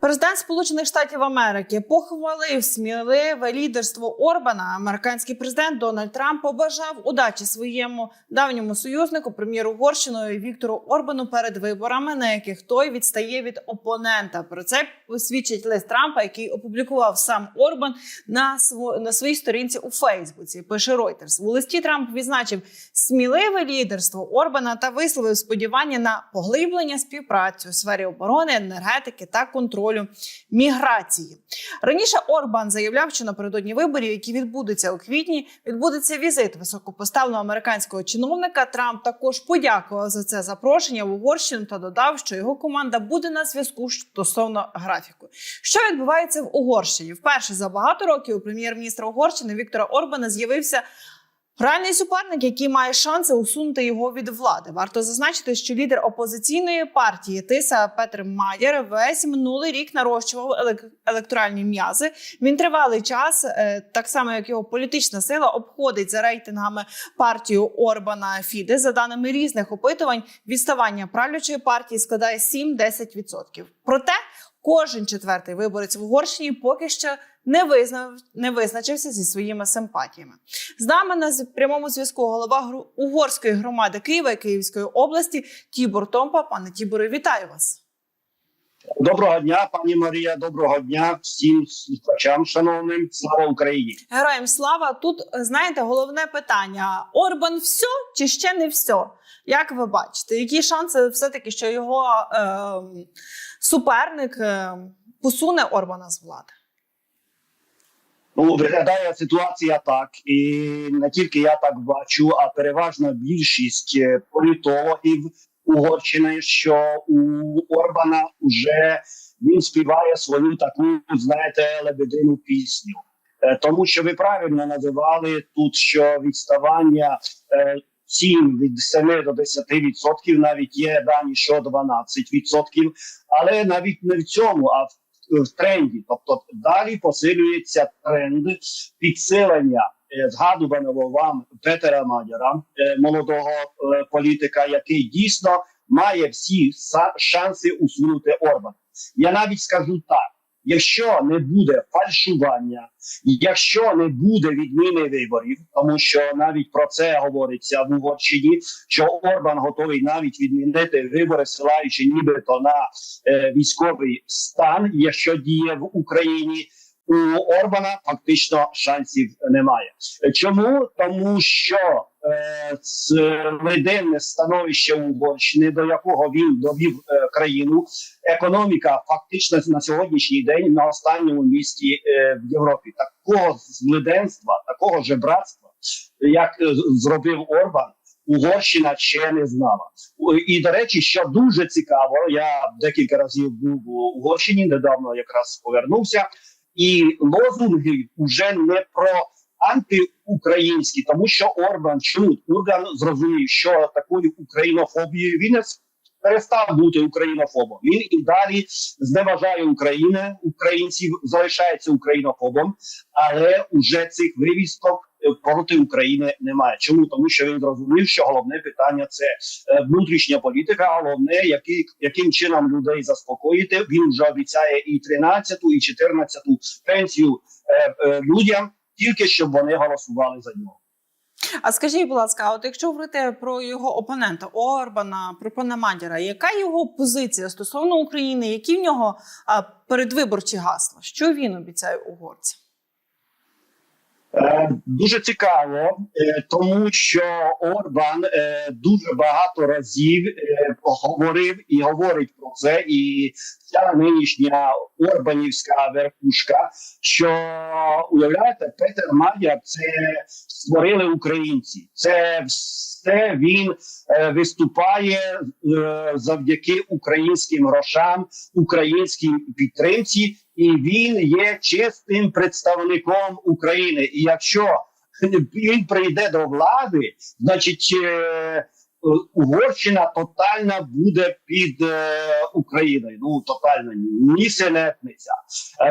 Президент Сполучених Штатів Америки похвалив сміливе лідерство Орбана. Американський президент Дональд Трамп побажав удачі своєму давньому союзнику, прем'єру Угорщиною Віктору Орбану перед виборами, на яких той відстає від опонента. Про це свідчить лист Трампа, який опублікував сам Орбан на сво- на своїй сторінці у Фейсбуці. Пише Reuters. У листі Трамп відзначив сміливе лідерство Орбана та висловив сподівання на поглиблення співпраці у сфері оборони, енергетики та контролю міграції. Раніше Орбан заявляв, що напередодні виборів, які відбудуться у квітні, відбудеться візит високопоставленого американського чиновника. Трамп також подякував за це запрошення в Угорщину та додав, що його команда буде на зв'язку стосовно графіку. Що відбувається в Угорщині? Вперше за багато років прем'єр-міністра Угорщини Віктора Орбана з'явився Реальний суперник, який має шанси усунути його від влади, варто зазначити, що лідер опозиційної партії Тиса Петр Мадєр весь минулий рік нарощував елек- електоральні м'язи. Він тривалий час, е, так само як його політична сила, обходить за рейтингами партію Орбана Фіде. За даними різних опитувань, відставання правлячої партії складає 7-10%. Проте кожен четвертий виборець в Угорщині поки що не визнав, не визначився зі своїми симпатіями. З нами на прямому зв'язку голова гру- угорської громади Києва і Київської області Тібор Томпа. Пане Тіборе, вітаю вас. Доброго дня, пані Марія. Доброго дня всім слухачам, шановним. Слава Україні! Героям слава! Тут знаєте головне питання: Орбан все чи ще не все? Як ви бачите, які шанси все-таки, що його е, суперник е, посуне Орбана з влади? Ну виглядає ситуація так, і не тільки я так бачу, а переважна більшість е, політологів Угорщини, що у Орбана вже він співає свою таку, знаєте, лебедину пісню. Е, Тому що ви правильно називали тут, що відставання е, цін від 7 до 10 відсотків, навіть є дані, що 12 відсотків, але навіть не в цьому, а в в тренді, тобто далі посилюється тренд підсилення е, згадуваного вам Петера Мадяра, е, молодого е, політика, який дійсно має всі шанси усунути Орбана. Я навіть скажу так: якщо не буде фальшування, якщо не буде відміни виборів, тому що навіть про це говориться в Угорщині, що Орбан готовий навіть відмінити вибори, силаючи нібито на е, військовий стан, якщо діє в Україні. У Орбана фактично шансів немає. Чому? Тому що е, леденне становище Угорщини, до якого він довів е, країну, економіка фактично на сьогоднішній день на останньому місці е, в Європі. Такого злиденства, такого жебратства, як е, зробив Орбан, Угорщина ще не знала. І до речі, що дуже цікаво, я декілька разів був у Угорщині, недавно якраз повернувся, і лозунги вже не про антиукраїнські, тому що Орбан чому Урган зрозумів, що такою українофобією він перестав бути українофобом. Він і далі зневажає Україну, українців залишається українофобом, але уже цих вивісток е, проти України немає. Чому тому, що він зрозумів, що головне питання це е, внутрішня політика. Головне, який яким чином людей заспокоїти. Він вже обіцяє і 13-ту, і 14-ту пенсію е, е, людям, тільки щоб вони голосували за нього. А скажіть, будь ласка, от якщо говорити про його опонента Орбана, про пана Мадяра, яка його позиція стосовно України? Які в нього передвиборчі гасла? Що він обіцяє угорцям? Е, Дуже цікаво, е, тому що Орбан е, дуже багато разів говорив і говорить про це, і ця нинішня Орбанівська верхушка, що уявляєте, Петер Мадяр це створили українці. Це все він виступає завдяки українським грошам, українській підтримці, і він є чистим представником України. І якщо він прийде до влади, значить. е, Угорщина тотальна буде під е, Україною. Ну тотально нісенетниця.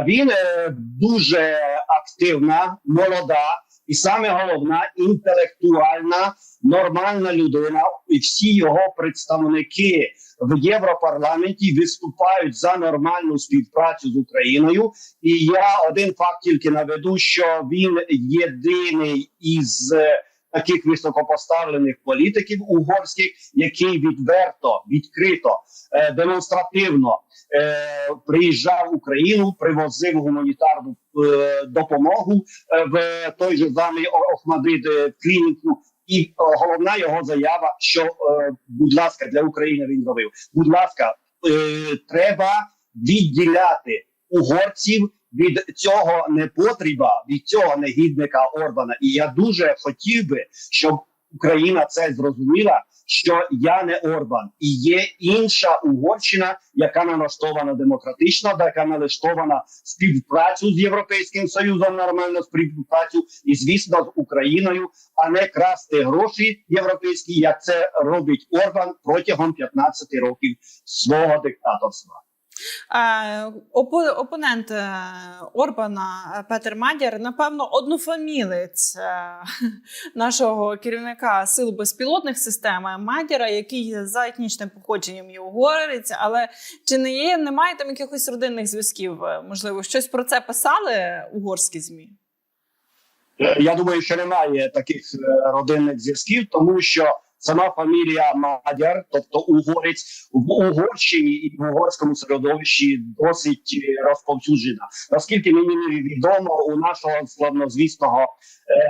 Він е, дуже активна, молода, і саме головна інтелектуальна нормальна людина, і всі його представники в Європарламенті виступають за нормальну співпрацю з Україною. І я один факт тільки наведу, що він єдиний із е, таких високопоставлених політиків угорських, який відверто, відкрито, е, демонстративно е, приїжджав в Україну, привозив гуманітарну е, допомогу е, в той же самий О- Охмадит е, клініку. І е, головна його заява, що е, будь ласка, для України він робив. Будь ласка, е, треба відділяти угорців від цього непотреба, від цього негідника Орбана. І я дуже хотів би, щоб Україна це зрозуміла, що я не Орбан, і є інша Угорщина, яка налаштована демократично, яка налаштована співпрацю з європейським союзом, нормальну співпрацю, і звісно з Україною, а не красти гроші європейські, як це робить Орбан протягом 15 років свого диктаторства. Опо- опонент е, Орбана е, Петер Мадяр, напевно, однофамілець е, нашого керівника сил безпілотних систем Мадяра, який за етнічним походженням є угорець, але чи не є, немає там якихось родинних зв'язків? Можливо, щось про це писали угорські змі? Я думаю, що немає таких родинних зв'язків, тому що сама фамілія Мадяр, тобто угорець в Угорщині і в угорському середовищі досить е, розповсюджена. Наскільки мені відомо, у нашого славнозвісного е,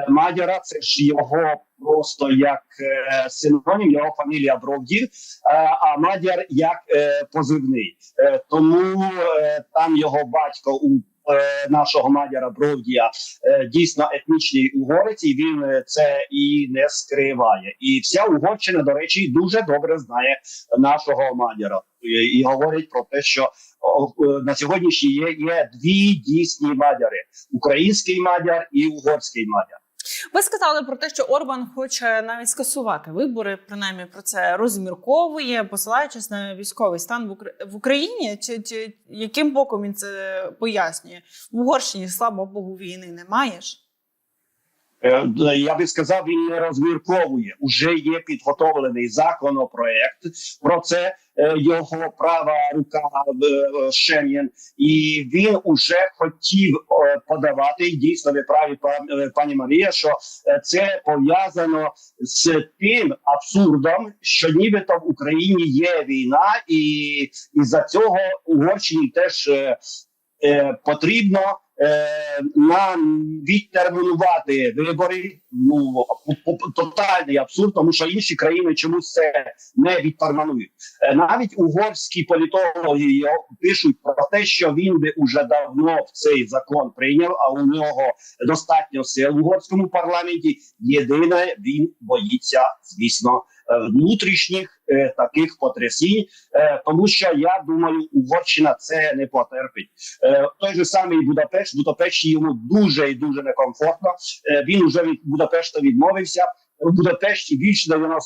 Мадяра це ж його просто як е, синонім, його фамілія Бровдів, е, а Мадяр як е, позивний. Е, тому е, там його батько у нашого Мадяра Бровдія е, дійсно етнічний угорець, і він е, це і не скриває. І вся Угорщина, до речі, дуже добре знає нашого Мадяра. І, говорить про те, що е, на сьогоднішній є, є дві дійсні мадяри: український мадяр і угорський мадяр. Ви сказали про те, що Орбан хоче навіть скасувати вибори, принаймні про це розмірковує, посилаючись на військовий стан в Україні. Чи, чи яким боком він це пояснює? В Угорщині, слава Богу, війни немає ж. Е, Я би сказав, він не розмірковує. Уже є підготовлений законопроект про це. Е, Його права рука в Шем'єн, і він уже хотів е, подавати. І Дійсно, ви праві па- е, пані Марія, що е, це пов'язано з тим абсурдом, що нібито в Україні є війна, і, і за цього Угорщині теж е, потрібно е, нам відтермінувати вибори. Ну тотальний абсурд, тому що інші країни чомусь це не відтермінують. Е, навіть угорські політологи його пишуть про те, що він би уже давно цей закон прийняв, а у нього достатньо сил в угорському парламенті. Єдине він боїться, звісно, внутрішніх е, таких потрясінь, е, тому що я думаю, Угорщина це не потерпить. Е, той же самий Будапешт, Будапешті йому дуже і дуже некомфортно. Е, він уже від Будапешта відмовився. В Будапешті більше 90%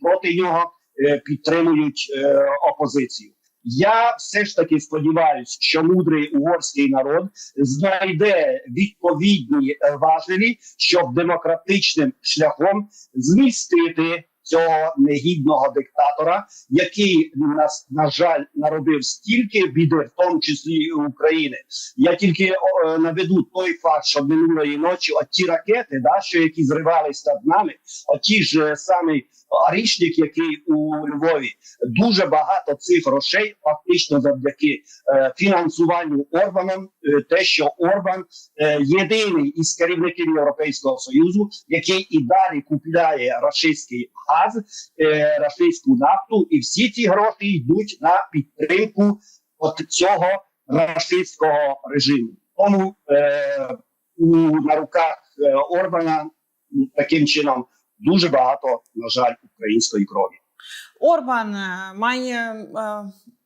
проти нього е, підтримують е, опозицію. Я все ж таки сподіваюся, що мудрий угорський народ знайде відповідні е, важелі, щоб демократичним шляхом змістити цього негідного диктатора, який нас на жаль наробив стільки біди, в тому числі і України. Я тільки е, наведу той факт, що минулої ночі от ті ракети, да, що які зривалися над нами, оті ж е, самий Арішник, який у Львові, дуже багато цих грошей, фактично завдяки е, фінансуванню Орбаном, е, те, що Орбан е, єдиний із керівників Європейського союзу, який і далі купляє рашистський е, рашистську нафту, і всі ці гроші йдуть на підтримку от цього рашистського режиму. Тому е, у, на руках е, Орбана ну, таким чином дуже багато, на жаль, української крові. Орбан е, має, е,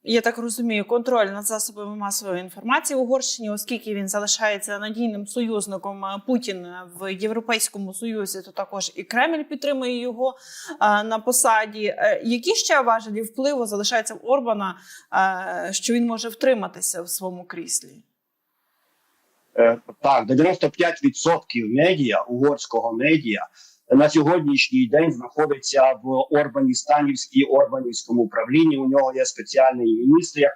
я так розумію, контроль над засобами масової інформації в Угорщині, оскільки він залишається надійним союзником е, Путіна в Європейському Союзі, то також і Кремль підтримує його е, на посаді. Е, Які ще важелі впливу залишаються в Орбана, е, що він може втриматися в своєму кріслі? Е, Так, 95% медіа, угорського медіа на сьогоднішній день знаходиться в Орбаністанівській Орбанівському управлінні. У нього є спеціальний міністр, як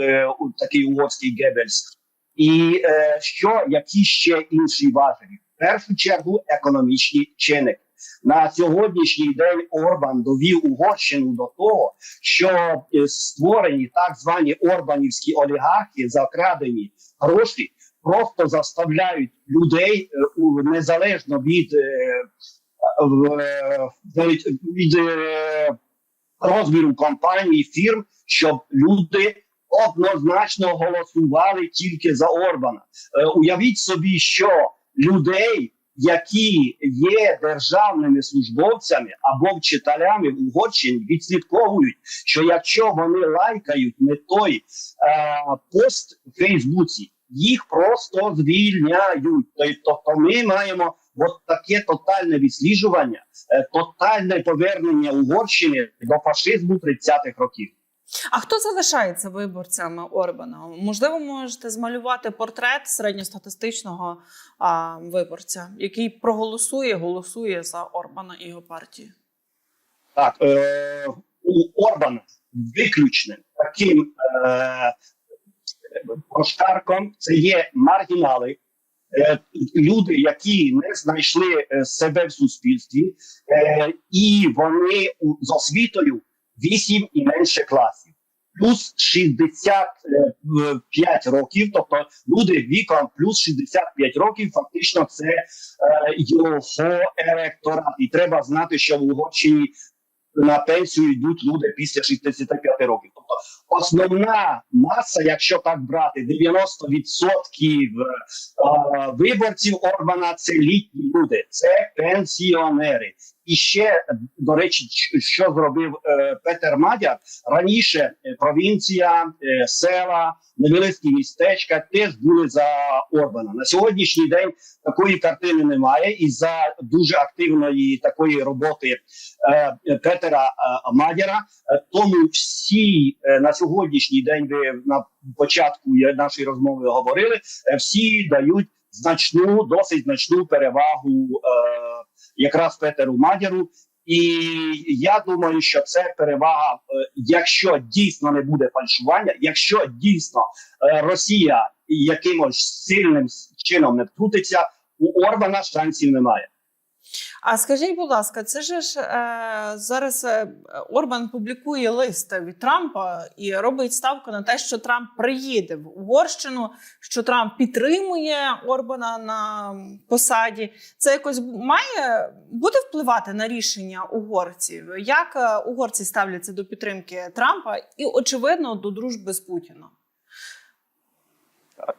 е, е, такий угорський Геббельс. І е, що які ще інші важелі? В першу чергу економічні чинники. На сьогоднішній день Орбан довів Угорщину до того, що е, створені так звані орбанівські олігархи, закрадені гроші, просто заставляють людей незалежно від, від, від е, розміру компаній, фірм, щоб люди однозначно голосували тільки за Орбана. Е, Уявіть собі, що людей, які є державними службовцями або вчителями в Угорщині, відслідковують, що якщо вони лайкають не той е, пост в Фейсбуці, їх просто звільняють. Тобто ми маємо от таке тотальне відсліджування, е, тотальне повернення Угорщини до фашизму 30-х років. А хто залишається виборцями Орбана? Можливо, можете змалювати портрет середньостатистичного а, виборця, який проголосує, голосує за Орбана і його партію. Так, е, у Орбана виключним таким е, поштарком це є маргінали, люди, які не знайшли е, себе в суспільстві, е, і вони з освітою 8 і менше класів. Плюс 65 років, тобто люди віком плюс 65 років, фактично це е, його електорат. І треба знати, що в Угорщині на пенсію йдуть люди після 65 років. Тобто основна маса, якщо так брати, 90% е, виборців Орбана це літні люди, це пенсіонери. І ще до речі, що зробив е, Петер Мадяр раніше е, провінція, е, села, невеличкі містечка теж були за Орбана. На сьогоднішній день такої картини немає, і за дуже активної такої роботи е, Петера е, Мадяра. Е, Тому всі е, на сьогоднішній день ви на початку нашої розмови говорили, е, всі дають значну, досить значну перевагу е, якраз Петеру Мадяру. І я думаю, що це перевага, е, якщо дійсно не буде фальшування, якщо дійсно е, Росія якимось сильним чином не втрутиться, у Орбана шансів немає. А скажіть, будь ласка, це ж е, зараз е, Орбан публікує лист від Трампа і робить ставку на те, що Трамп приїде в Угорщину, що Трамп підтримує Орбана на посаді. Це якось має буде впливати на рішення угорців? Як е, угорці ставляться до підтримки Трампа і, очевидно, до дружби з Путіном?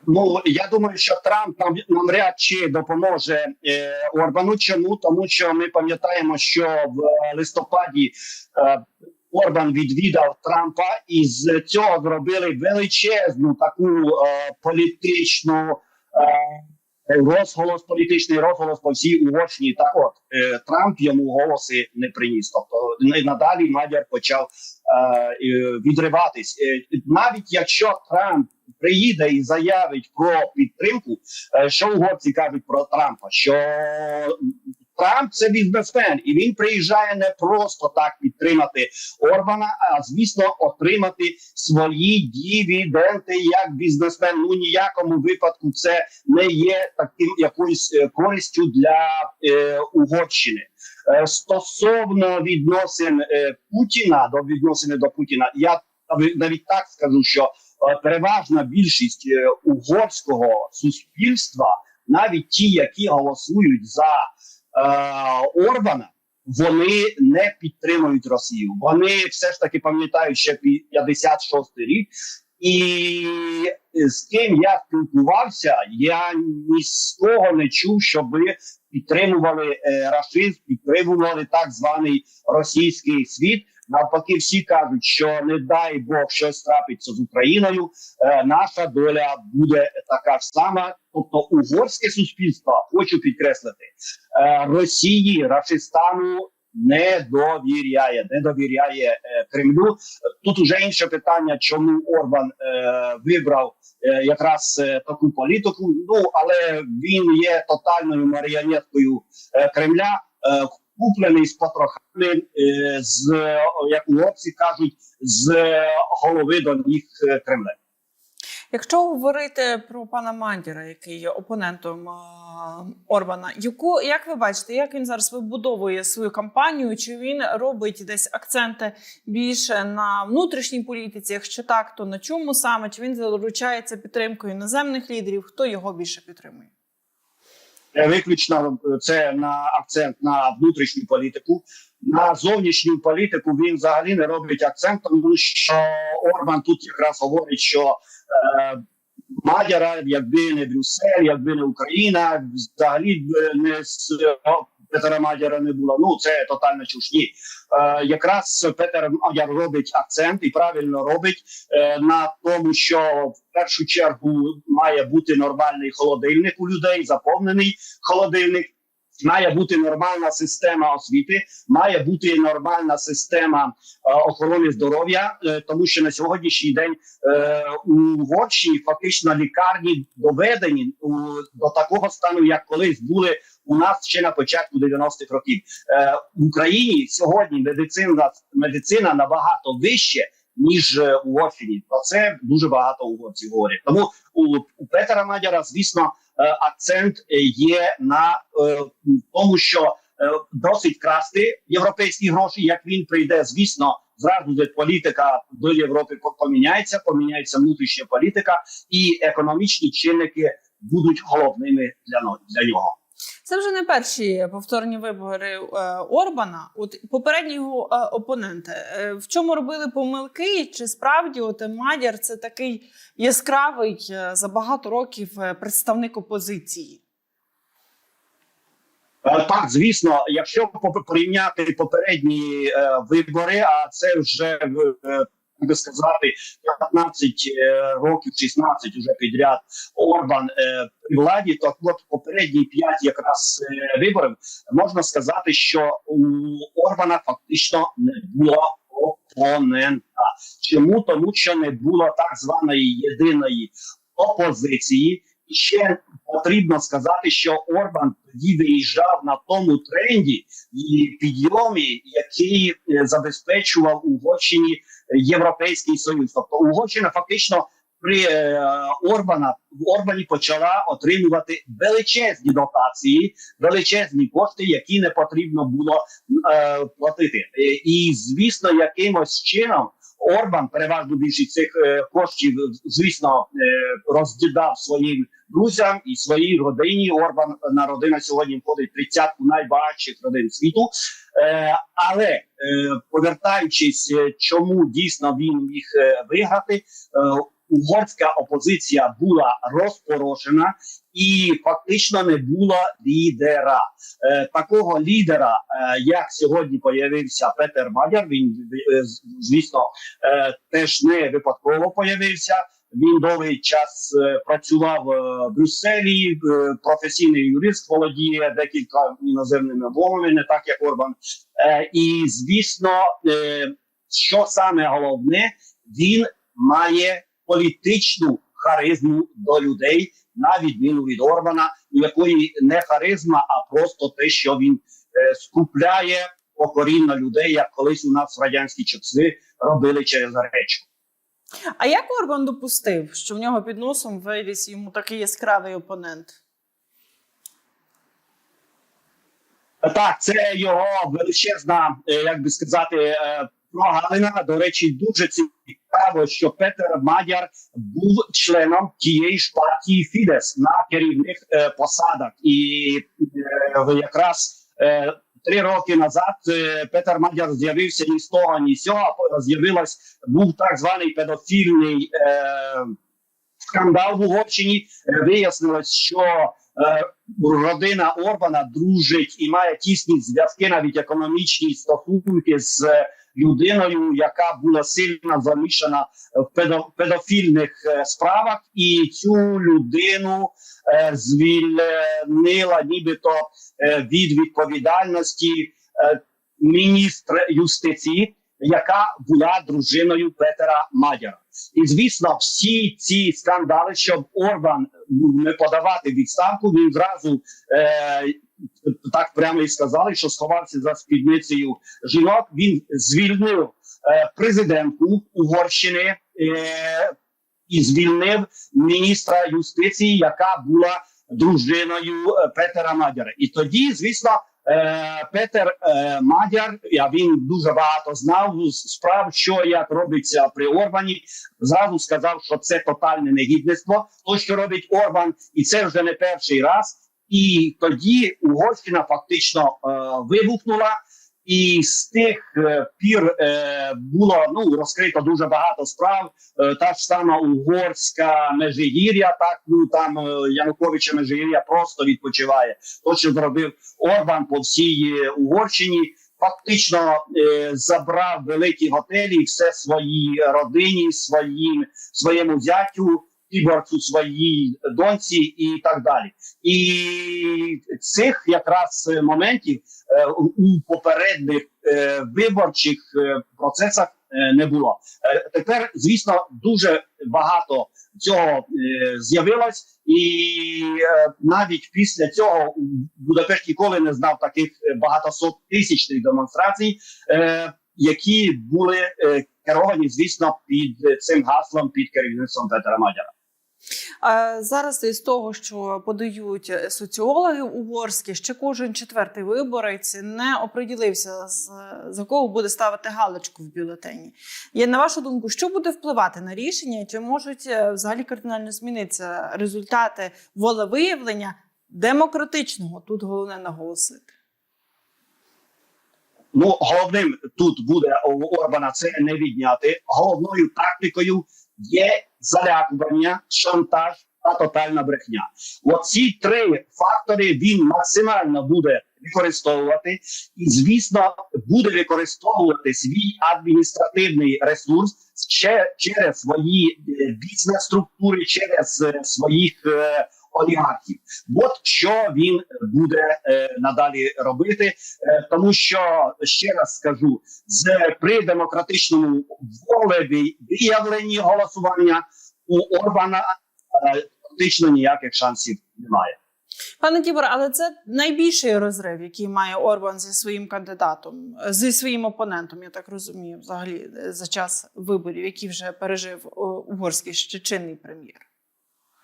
Ну я думаю, що Трамп нам навряд чи допоможе е, Орбану. Чому тому, що ми пам'ятаємо, що в листопаді е, Орбан відвідав Трампа, і з цього зробили величезну таку е, політичну. Е, Розголос політичний розголос по всій Угорщині. Так от е, Трамп йому голоси не приніс. Тобто не надалі Мадяр почав відриватись. Е, навіть якщо Трамп приїде і заявить про підтримку, е, що угорці кажуть про Трампа, що Трамп це бізнесмен, і він приїжджає не просто так підтримати Орбана, а звісно, отримати свої дивіденди як бізнесмен. Ну ніякому випадку це не є таким якоюсь е, користю для е, Угорщини. Е, стосовно відносин е, Путіна до відносини до Путіна, я навіть- так скажу, що е, переважна більшість угорського суспільства, навіть ті, які голосують за е, Орбана, вони не підтримують Росію. Вони все ж таки пам'ятають ще пі- 56 рік. І з ким я спілкувався, я ні з кого не чув, щоби підтримували е, рашизм, підтримували так званий російський світ. Навпаки, всі кажуть, що не дай Бог щось трапиться з Україною. Е, наша доля буде така ж сама. Тобто, угорське суспільство хочу підкреслити е, Росії, Рашистану не довіряє, не довіряє е, Кремлю. Тут уже інше питання, чому Орбан е, вибрав е, якраз е, таку політику. Ну але він є тотальною маріонеткою е, Кремля, е, куплений з потрохами, е, з як хлопці кажуть, з голови до ніг е, Кремля. Якщо говорити про пана Мандіра, який є опонентом Орбана, яку як ви бачите, як він зараз вибудовує свою кампанію? Чи він робить десь акценти більше на внутрішній політиці? Якщо так, то на чому саме? Чи він заручається підтримкою іноземних лідерів? Хто його більше підтримує? Е, Виключно е, це на акцент на внутрішню політику. На зовнішню політику він взагалі не робить акцент, тому що Орбан тут якраз говорить, що е, Мадяра, якби не Брюссель, якби не Україна, взагалі не з Петера Мадяра не було. Ну це тотальна чуш. Ні. Е, якраз Петер Мадяр робить акцент і правильно робить е, на тому, що в першу чергу має бути нормальний холодильник у людей, заповнений холодильник. Має бути нормальна система освіти, має бути нормальна система е, охорони здоров'я, е, тому що на сьогоднішній день е, у Угорщині фактично лікарні доведені до такого стану, як колись були у нас ще на початку 90-х років. В Україні сьогодні медицина медицина набагато вище. Ніж е, у Угорщині. про це дуже багато угорців говорять. Тому у, у Петера Мадяра, звісно, е, акцент е, є на тому, що досить красти європейські гроші. Як він прийде, звісно, зразу де політика до Європи поміняється, поміняється внутрішня політика, і економічні чинники будуть головними для для нього. Це вже не перші повторні вибори е, Орбана. От попередні його е, опоненти е, в чому робили помилки? Чи справді от Мадяр це такий яскравий за багато років представник опозиції? Так, звісно, якщо порівняти попередні вибори, а це вже би сказати 15 е, років, 16 уже підряд Орбан е, при владі, то от попередні 5 якраз е, виборів можна сказати, що у Орбана фактично не було опонента. Чому тому, що не було так званої єдиної опозиції, і ще потрібно сказати, що Орбан тоді виїжджав на тому тренді і підйомі, який забезпечував Угорщині Європейський Союз. Тобто Угорщина фактично при е, Орбана в Орбані почала отримувати величезні дотації, величезні кошти, які не потрібно було е, платити. Е, І звісно, якимось чином. Орбан переважно більшість цих е, коштів, звісно, е, роздідав своїм друзям і своїй родині. Орбан на родина сьогодні входить тридцятку найбагатших родин світу. Е, але е, повертаючись, е, чому дійсно він міг виграти, угорська опозиція була розпорошена і фактично не було лідера. Такого лідера, як сьогодні появився Петер Мадяр, він звісно теж не випадково появився. Він довгий час е, працював е, в Брюсселі, е, професійний юрист володіє декілька іноземними мовами, не так як Орбан. І звісно, що саме головне, він має політичну харизму до людей, на відміну від Орбана, у якої не харизма, а просто те, що він скупляє покорінно людей, як колись у нас радянські часи робили через гречку. А як Орбан допустив, що в нього під носом виріс йому такий яскравий опонент? Так, це його величезна, е, як би сказати, е, прогалина. До речі, дуже цікаво, що Петер Мадяр був членом тієї ж партії Фідес на керівних е, посадах, і якраз три роки назад е, Петер Мадяр з'явився ні з того, ні з цього. З'явилась був так званий педофільний е, скандал в Угорщині. Е, Вияснилось, що е, родина Орбана дружить і має тісні зв'язки, навіть економічні стосунки з людиною, яка була сильно замішана в педо- педофільних е, справах, і цю людину е, звільнила нібито е, від відповідальності. Міністр юстиції, яка була дружиною Петера Мадяра. І звісно, всі ці скандали, щоб Орбан не подавати відставку, він зразу так прямо і сказали, що сховався за спідницею жінок. Він звільнив е, президентку Угорщини е, і звільнив міністра юстиції, яка була дружиною е, Петера Мадяра. І тоді, звісно, Петер Мадяр, а він дуже багато знав справ, що як робиться при Орбані. Зразу сказав, що це тотальне негідництво. То, що робить Орбан, і це вже не перший раз. І тоді Угорщина фактично е, вибухнула. І з тих е, пір е, було ну розкрито дуже багато справ. Е, та ж сама угорська межигір'я, так ну там е, Януковича Межигір'я просто відпочиває. То, що зробив Орбан по всій Угорщині, фактично е, забрав великі готелі, все своїй родині, своїм своєму зятю. Тіборцю своїй доньці і так далі, і цих якраз моментів е, у попередніх е, виборчих е, процесах не було. Тепер, звісно, дуже багато цього з'явилось, і навіть після цього Будапешт ніколи не знав таких е, багатосот тисячних демонстрацій, які були керовані, звісно, під цим гаслом під керівництвом Петера Мадяра. Зараз із того, що подають соціологи угорські, ще кожен четвертий виборець не оприділився за кого буде ставити галочку в бюлетені. Є на вашу думку, що буде впливати на рішення? Чи можуть е, взагалі кардинально змінитися результати волевиявлення демократичного? Тут головне наголосити. Ну, головним тут буде у Орбана це не відняти. Головною тактикою є залякування, шантаж та тотальна брехня. Оці три фактори він максимально буде використовувати, і звісно, буде використовувати свій адміністративний ресурс ще через свої е, бізнес-структури, через е, своїх е, олігархів. От що він буде е, надалі робити, е, тому що ще раз скажу, з при демократичному волевиявленні голосування у Орбана е, фактично ніяких шансів немає. Пане Тібор, але це найбільший розрив, який має Орбан зі своїм кандидатом, зі своїм опонентом, я так розумію, взагалі за час виборів, які вже пережив угорський ще чинний прем'єр.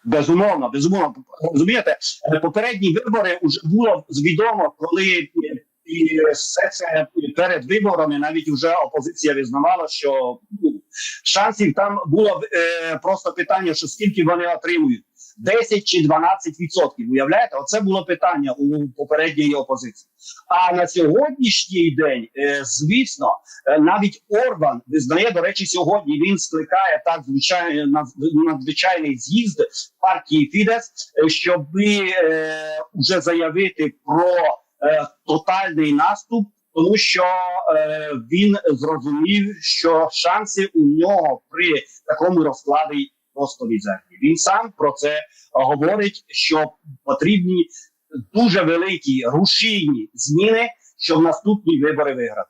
Безумовно, безумовно. Розумієте, попередні вибори вже було відомо, коли е, і все це перед виборами навіть вже опозиція визнавала, що ну, шансів там було е, просто питання, що скільки вони отримують. 10 чи 12 відсотків. Уявляєте, оце було питання у попередньої опозиції. А на сьогоднішній день, е, звісно, е, навіть Орбан визнає, до речі, сьогодні він скликає так надзвичайний з'їзд партії Фідес, е, щоб вже заявити про тотальний наступ. Тому що е, він зрозумів, що шанси у нього при такому розкладі просто мізерні. Він сам про це говорить, що потрібні дуже великі рушійні зміни, щоб наступні вибори виграти.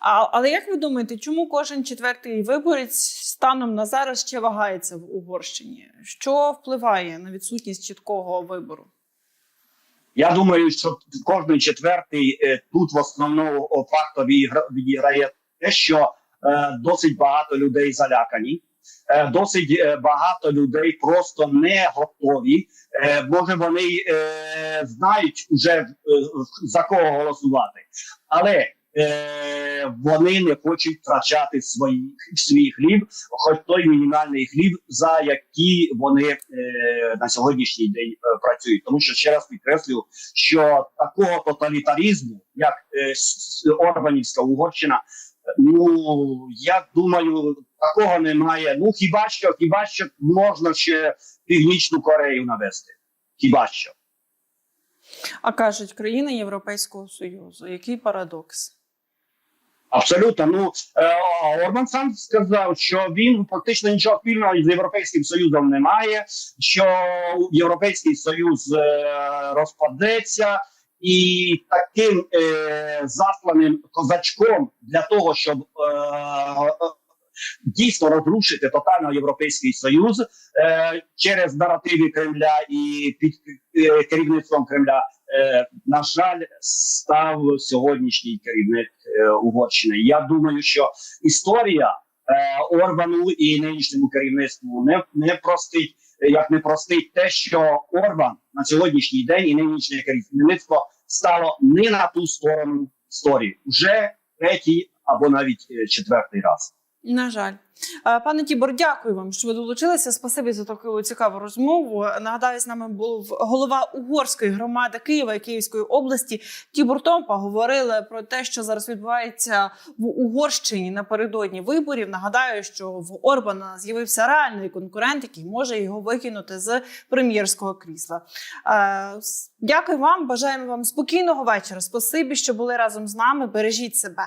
А, але як ви думаєте, чому кожен четвертий виборець станом на зараз ще вагається в Угорщині? Що впливає на відсутність чіткого вибору? Я думаю, що кожен четвертий е, тут в основному фактор відіграє те, що е, досить багато людей залякані. Е, Досить е, багато людей просто не готові. Е, Може, вони знають уже за кого голосувати, але вони не хочуть втрачати свої, свій хліб, хоч той мінімальний хліб, за який вони на сьогоднішній день працюють. Тому що ще раз підкреслюю, що такого тоталітарізму, як Орбанівська Угорщина, Ну я думаю, такого немає. Ну хіба що, хіба що можна ще Північну Корею навести? Хіба що? А кажуть, країни Європейського Союзу. Який парадокс? Абсолютно. Ну е, Орбан сам сказав, що він фактично нічого спільного з Європейським Союзом не має, що Європейський Союз е, розпадеться. І таким е, засланим козачком для того, щоб е, дійсно розрушити тотально європейський союз е, через наративи Кремля і під е, керівництвом Кремля. Е, на жаль, став сьогоднішній керівник е, Угорщини. Я думаю, що історія е, Орбану і нинішньому керівництву не, не простить, як не простить те, що Орбан на сьогоднішній день і нинішнє керівництво стало не на ту сторону історії вже третій або навіть е, четвертий раз. На жаль, Е, пане Тібор, дякую вам, що ви долучилися. Спасибі за таку цікаву розмову. Нагадаю, з нами був голова угорської громади Києва і Київської області Тібор Томпа. Говорили про те, що зараз відбувається в Угорщині напередодні виборів. Нагадаю, що в Орбана з'явився реальний конкурент, який може його викинути з прем'єрського крісла. Е, Дякую вам. Бажаємо вам спокійного вечора. Спасибі, що були разом з нами. Бережіть себе.